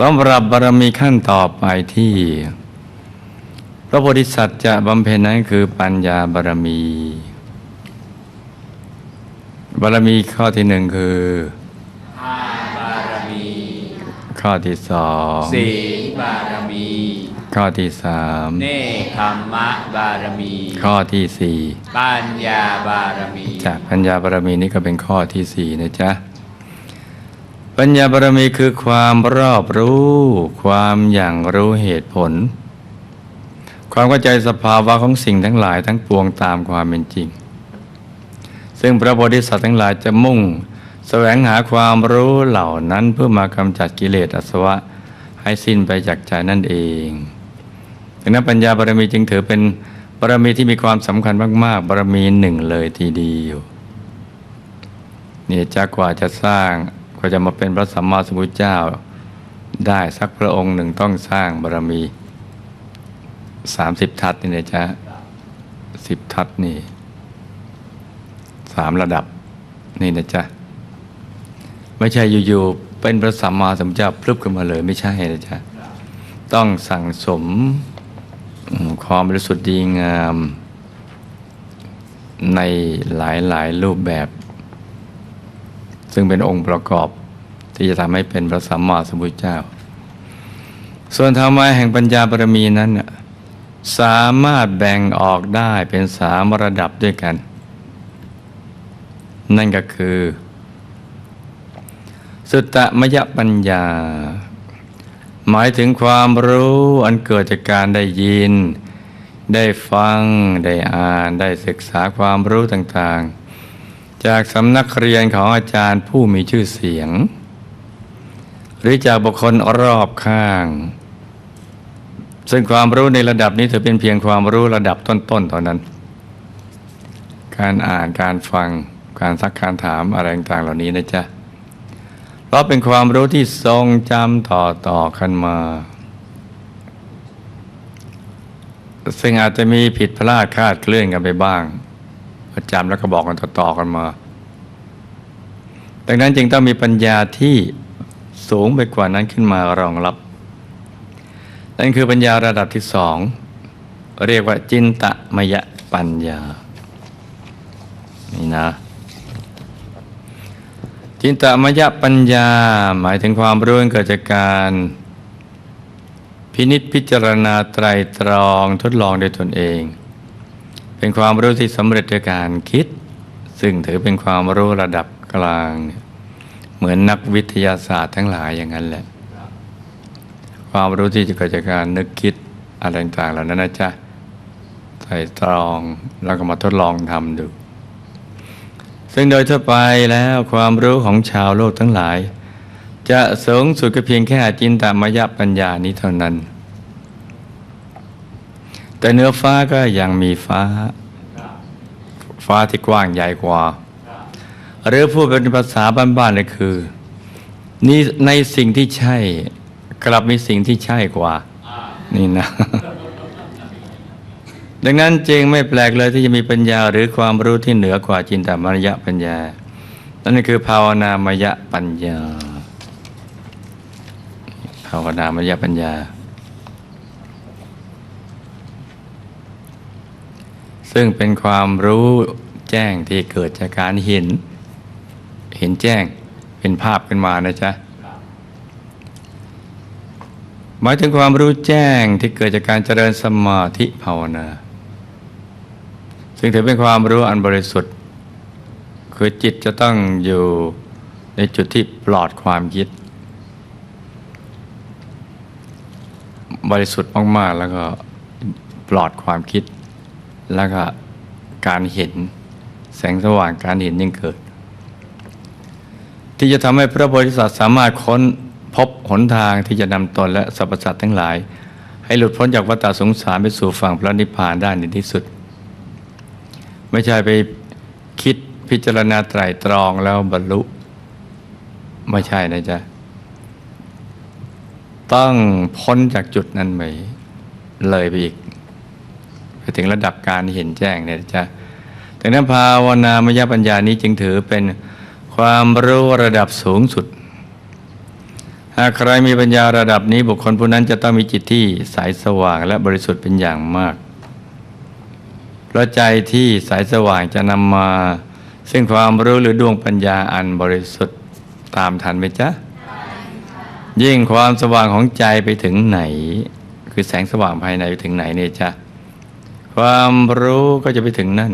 สำหรับบารมีขั้นต่อไปที่ พระโพธิสัตว์จะบำเพ็ญนั้นคือปัญญาบารมี บารมีข้อที่หนึ่งคือบารมี ข้อที่สองศีลบารมี ข้อที่สามเนคขมมะบารมี ข้อที่สี่ปัญญาบารมี จากปัญญาบารมีนี่ก็เป็นข้อที่สี่นะจ๊ะ ปัญญาบารมีคือความรอบรู้ ความอย่างรู้เหตุผล ความเข้าใจสภาวะของสิ่งทั้งหลายทั้งปวงตามความเป็นจริง ซึ่งพระโพธิสัตว์ทั้งหลายจะมุ่งแสวงหาความรู้เหล่านั้นเพื่อมากำจัดกิเลสอสวะให้สิ้นไปจากใจนั่นเองดังนั้นปัญญาบารมีจึงถือเป็นบารมีที่มีความสำคัญมากๆบารมีหนึ่งเลยทีเดียวเนี่ยจะกว่าจะสร้าง กว่าจะมาเป็นพระสัมมาสัมพุทธเจ้า ได้สักพระองค์หนึ่งต้องสร้างบารมีสามสิบทัศนี่นะจ๊ะสิบทัศนี่สามระดับนี่นะจ๊ะไม่ใช่อยู่ๆเป็นพระสัมมาสัมพุทธเจ้าพลึบขึ้นมาเลยไม่ใช่นะจ๊ะต้องสั่งสมอืมความบริสุทธิ์ดีงาม ในหลายๆ รูปแบบ ซึ่งเป็นองค์ประกอบที่จะทำให้เป็นพระสัมมาสัมพุทธเจ้า ส่วนธรรมะแห่งปัญญาบารมีนั้น สามารถแบ่งออกได้เป็นสามระดับด้วยกัน นั่นก็คือ สุตตมยปัญญา หมายถึงความรู้อันเกิดจากการได้ยิน ได้ฟัง ได้อ่าน ได้ศึกษาความรู้ต่างๆ จากสำนักเรียนของอาจารย์ผู้มีชื่อเสียง หรือจากบุคคลรอบข้าง ซึ่งความรู้ในระดับนี้ถือเป็นเพียงความรู้ระดับต้นๆเท่านั้น การอ่านการฟังการซักการถามอะไรต่างๆเหล่านี้นะจ๊ะเพราะเป็นความรู้ที่ทรงจำต่อต่อๆกันมา ซึ่งอาจจะมีผิดพลาดคาดเคลื่อนกันไปบ้าง ประจำแล้วก็บอกกันต่อๆกันมา ดังนั้นจึงต้องมีปัญญาที่สูงไปกว่านั้นขึ้นมารองรับ นั่นคือปัญญาระดับที่สองเรียกว่าจินตมยปัญญา นี่นะ จินตมยปัญญาหมายถึงความรู้เกิดจากการพินิษพิจารณาไตรตรองทดลองด้วยตนเอง เป็นความรู้ที่สำเร็จด้วยการคิด ซึ่งถือเป็นความรู้ระดับกลางเหมือนนักวิทยาศาสตร์ทั้งหลายอย่างนั้นแหละ ความรู้ที่จะเกิดจากการนึกคิดอะไรต่างๆเหล่านั้นนะจ๊ะไตรตรองแล้วก็มาทดลองทำดู ซึ่งโดยทั่วไปแล้วความรู้ของชาวโลกทั้งหลาย จะสูงสุดก็เพียงแค่จินตามยปัญญานี้เท่านั้น แต่เนื้อฟ้าก็ยังมีฟ้า ฟ้าที่กว้างใหญ่กว่า หรือพูดเป็นภาษาบ้านๆเลยคือนี่ในสิ่งที่ใช่ กลับมีสิ่งที่ใช่กว่า นี่นะ ดังนั้นจึงไม่แปลกเลยที่จะมีปัญญาหรือความรู้ที่เหนือกว่าจินตามยปัญญา นั่นคือภาวนามยปัญญา ภาวนามยปัญญา ซึ่งเป็นความรู้แจ้งที่เกิดจากการเห็น เห็นแจ้งเป็นภาพขึ้นมานะจ๊ะหมายถึงความรู้แจ้งที่เกิดจากการเจริญสมาธิภาวนา ซึ่งถือเป็นความรู้อันบริสุทธิ์ คือจิตจะต้องอยู่ในจุดที่ปลอดความคิด บริสุทธิ์มาก ๆ แล้วก็ปลอดความคิด แล้วก็การเห็นแสงสว่างการเห็นยิ่งเกิด ที่จะทำให้พระโพธิสัตว์สามารถค้นพบหนทางที่จะนำตนและสรรพสัตว์ทั้งหลาย ให้หลุดพ้นจากวัฏสงสารไปสู่ฝั่งพระนิพพานได้ในที่สุด ไม่ใช่ไปคิดพิจารณาไตรตรองแล้วบรรลุ ไม่ใช่นะจ๊ะ ต้องพ้นจากจุดนั้นไปเลยไปอีก ไปถึงระดับการเห็นแจ้งเนี่ยนะจ๊ะดังนั้นภาวนามยปัญญานี้จึงถือเป็นความรู้ระดับสูงสุด หากใครมีปัญญาระดับนี้บุคคลผู้นั้นจะต้องมีจิตที่ใสสว่างและบริสุทธิ์เป็นอย่างมากเพราะใจที่ใสสว่างจะนำมา ซึ่งความรู้หรือดวงปัญญาอันบริสุทธิ์ตามทันไหมจ๊ะยิ่งความสว่างของใจไปถึงไหน คือแสงสว่างภายในไปถึงไหนเนี่ยจ๊ะ ความรู้ก็จะไปถึงนั่น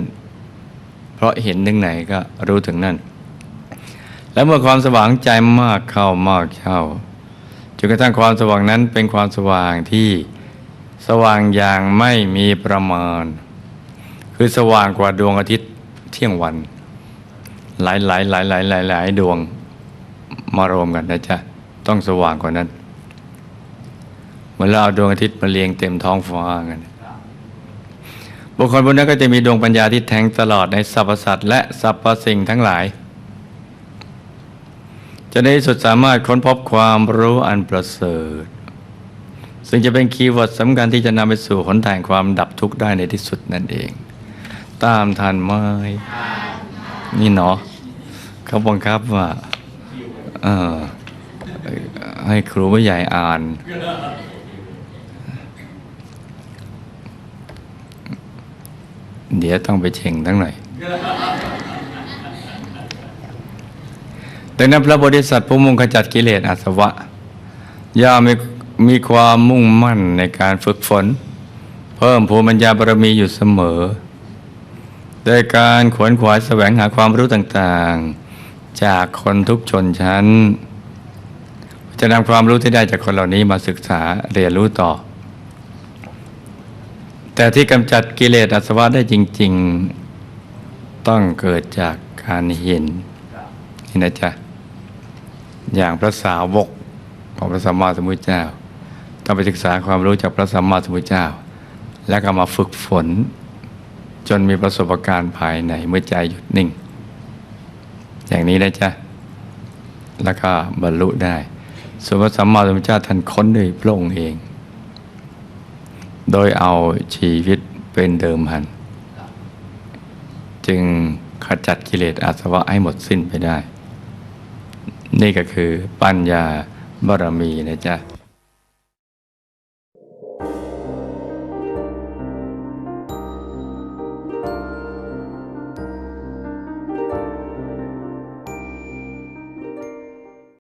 เพราะเห็นถึงไหนก็รู้ถึงนั่น แล้วเมื่อความสว่างใจมากเข้ามากเข้าจนกระทั่งความสว่างนั้นเป็นความสว่างที่สว่างอย่างไม่มีประมาณ คือสว่างกว่าดวงอาทิตย์เที่ยงวัน หลายหลายหลายหลายหลายหลายดวงมารวมกันนะจ๊ะต้องสว่างกว่านั้นเหมือนเราเอาดวงอาทิตย์มาเรียงเต็มท้องฟ้ากัน บุคคลบนนั้นก็จะมีดวงปัญญาที่แทงตลอดในสรรพสัตว์และสรรพสิ่งทั้งหลาย จะในที่สุดสามารถค้นพบความรู้อันประเสริฐ ซึ่งจะเป็นคีย์เวิร์ดสำคัญที่จะนำไปสู่หนทางความดับทุกข์ได้ในที่สุดนั่นเอง ตามทันไหมนี่เนาะเขาบังคับว่าให้ครูผู้ใหญ่อ่าน เดี๋ยวต้องไปเช่งทั้งหน่อย ดังนั้นพระโพธิสัตว์ผู้มุ่งขจัดกิเลสอาสวะ ย่อมมีมีความมุ่งมั่นในการฝึกฝน เพิ่มภูมิปัญญาบารมีอยู่เสมอ โดยการขวนขวายแสวงหาความรู้ต่างๆ จากคนทุกชนชั้น จะนำความรู้ที่ได้จากคนเหล่านี้มาศึกษาเรียนรู้ต่อ แต่ที่กำจัดกิเลสอาสวะได้จริง ๆ ต้องเกิดจากการเห็นนี่นะจ๊ะอย่างพระสาวกของพระสัมมาสัมพุทธเจ้า ต้องไปศึกษาความรู้จากพระสัมมาสัมพุทธเจ้า แล้วก็มาฝึกฝน จนมีประสบการณ์ภายในเมื่อใจหยุดนิ่ง อย่างนี้นะจ๊ะแล้วก็บรรลุได้ส่วนพระสัมมาสัมพุทธเจ้าท่านค้นด้วยพระองค์เอง โดยเอาชีวิตเป็นเดิมพัน จึงขจัดกิเลสอาสวะให้หมดสิ้นไปได้ นี่ก็คือปัญญาบารมีนะจ๊ะ